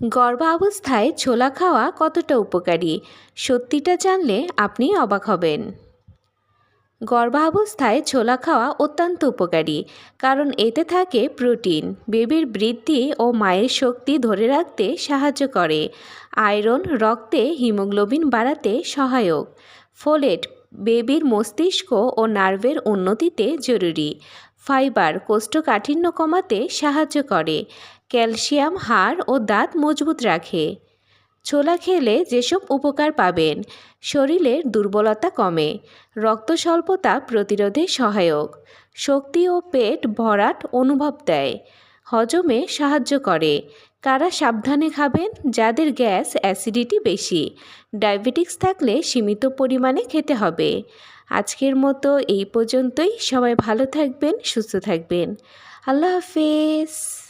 গর্ভাবস্থায় ছোলা খাওয়া কতটা উপকারী? সত্যিটা জানলে আপনি অবাক হবেন। গর্ভাবস্থায় ছোলা খাওয়া অত্যন্ত উপকারী, কারণ এতে থাকে প্রোটিন, বেবির বৃদ্ধি ও মায়ের শক্তি ধরে রাখতে সাহায্য করে। আয়রন রক্তে হিমোগ্লোবিন বাড়াতে সহায়ক। ফোলেট, বেবির মস্তিষ্ক ও নার্ভের উন্নতিতে জরুরি। ফাইবার কোষ্ঠকাঠিন্য কমাতে সাহায্য করে, ক্যালসিয়াম, হাড় ও দাঁত মজবুত রাখে। ছোলা খেলে যেসব উপকার পাবেন, শরীরের দুর্বলতা কমে, রক্ত স্বল্পতা প্রতিরোধে সহায়ক, শক্তি ও পেট ভরাট অনুভব দেয়। হজমে সাহায্য করে। কারা সাবধানে খাবেন? যাদের গ্যাস অ্যাসিডিটি বেশি। ডায়াবেটিক্স থাকলে সীমিত পরিমাণে খেতে হবে। আজকের মতো এই পর্যন্তই। সবাই ভালো থাকবেন, সুস্থ থাকবেন। আল্লাহ হাফেজ।